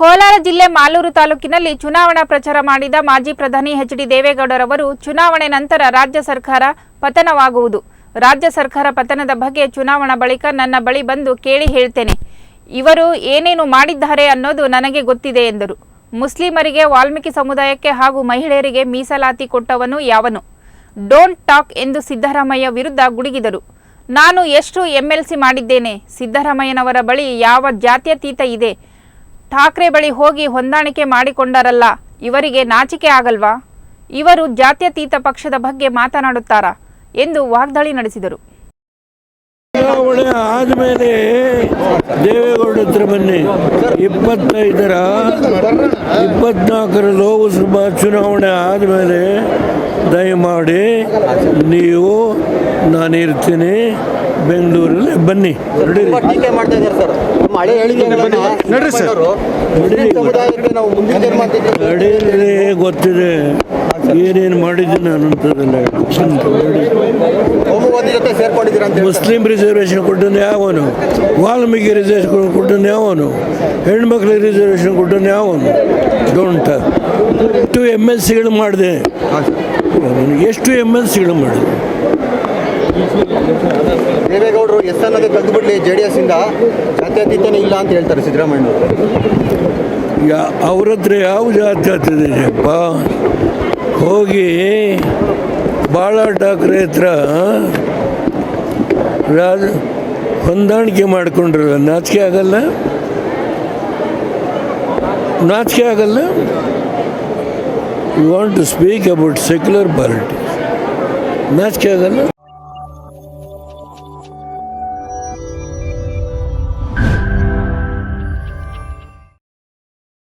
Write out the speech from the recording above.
ಕೋಲಾರ ಜಿಲ್ಲೆ ಮಾಲೂರು ತಾಲೂಕಿನಲ್ಲಿ ಚುನಾವಣಾ ಪ್ರಚಾರ ಮಾಡಿದ ಮಾಜಿ ಪ್ರಧಾನಿ ಎಚ್ ಡಿ ದೇವೇಗೌಡರವರು ಚುನಾವಣೆ ನಂತರ ರಾಜ್ಯ ಸರ್ಕಾರ ಪತನವಾಗುವುದು. ರಾಜ್ಯ ಸರ್ಕಾರ ಪತನದ ಬಗ್ಗೆ ಚುನಾವಣಾ ಬಳಿಕ ನನ್ನ ಬಳಿ ಬಂದು ಕೇಳಿ ಹೇಳ್ತೇನೆ. ಇವರು ಏನೇನು ಮಾಡಿದ್ದಾರೆ ಅನ್ನೋದು ನನಗೆ ಗೊತ್ತಿದೆ ಎಂದರು. ಮುಸ್ಲಿಮರಿಗೆ, ವಾಲ್ಮೀಕಿ ಸಮುದಾಯಕ್ಕೆ ಹಾಗೂ ಮಹಿಳೆಯರಿಗೆ ಮೀಸಲಾತಿ ಕೊಟ್ಟವನು ಯಾವನು? ಡೋಂಟ್ ಟಾಕ್ ಎಂದು ಸಿದ್ದರಾಮಯ್ಯ ವಿರುದ್ಧ ಗುಡುಗಿದರು. ನಾನು ಎಷ್ಟು ಎಂಎಲ್ಸಿ ಮಾಡಿದ್ದೇನೆ? ಸಿದ್ದರಾಮಯ್ಯನವರ ಬಳಿ ಯಾವ ಜಾತ್ಯತೀತ ಇದೆ? ಠಾಕ್ರೆ ಬಳಿ ಹೋಗಿ ಹೊಂದಾಣಿಕೆ ಮಾಡಿಕೊಂಡರಲ್ಲ, ಇವರಿಗೆ ನಾಚಿಕೆ ಆಗಲ್ವಾ? ಇವರು ಜಾತ್ಯತೀತ ಪಕ್ಷದ ಬಗ್ಗೆ ಮಾತನಾಡುತ್ತಾರಾ? ಎಂದು ವಾಗ್ದಾಳಿ ನಡೆಸಿದರು. ಚುನಾವಣೆ ಆದಮೇಲೆ ದೇವೇಗೌಡ ಹತ್ರ ಬನ್ನಿ. ಇಪ್ಪತ್ತೈದರ ಇಪ್ಪತ್ನಾಲ್ಕರ ಲೋಕಸಭಾ ಚುನಾವಣೆ ಆದಮೇಲೆ ದಯಮಾಡಿ ನೀವು ನಾನಿರ್ತೀನಿ ಬೆಂಗಳೂರಲ್ಲಿ ಬನ್ನಿ. ನಡೀರಿ. ಗೊತ್ತಿದೆ. ಏನೇನು ಮಾಡಿದ್ದೀನಿ ನಾನು ಅಂತದಲ್ಲ ಮುಸ್ಲಿಂ ರಿಸರ್ವೇಷನ್ ಕೊಟ್ಟನೇ ಯಾವನು? ವಾಲ್ಮೀಕಿ ರಿಸರ್ವೇಷನ್ ಕೊಟ್ಟನು ಯಾವನು? ಹೆಣ್ಮಕ್ಳಿಗೆ ರಿಸರ್ವೇಷನ್ ಕೊಟ್ಟನು ಯಾವನು? ಡೋಂಟ್ ಎಷ್ಟು ಎಂ ಎಲ್ ಸಿಗಳು ಮಾಡಿದೆ. ಎಷ್ಟು ಎಂ ಎಲ್ ಸಿಗಳು ಮಾಡಿದೆ. ದೇವೇಗೌಡರು ಎಸ್ ಅನ್ನೋದೇ ತೆಗೆದು ಬಿಡ್ಲಿ ಜೆ ಡಿ ಎಸ್ ಇಂದ. ಜಾತ್ಯತೀತನೇ ಇಲ್ಲ ಅಂತ ಹೇಳ್ತಾರೆ ಸಿದ್ದರಾಮಯ್ಯ ಯಾ ಅವ್ರ ಹತ್ರ ಯಾವ ಜಾತಿ ಅಪ್ಪ? ಹೋಗಿ ಬಾಳ ಠಾಕ್ರೆ ಹತ್ರ ರಾಜ ಹೊಂದಾಣಿಕೆ ಮಾಡಿಕೊಂಡಿರಲ್ಲ ನಾಚಿಕೆ ಆಗಲ್ಲ? ನಾಚಿಕೆ ಆಗಲ್ಲ? You want to speak about secular politics ನಾಚಿಕೆ ಆಗಲ್ಲ?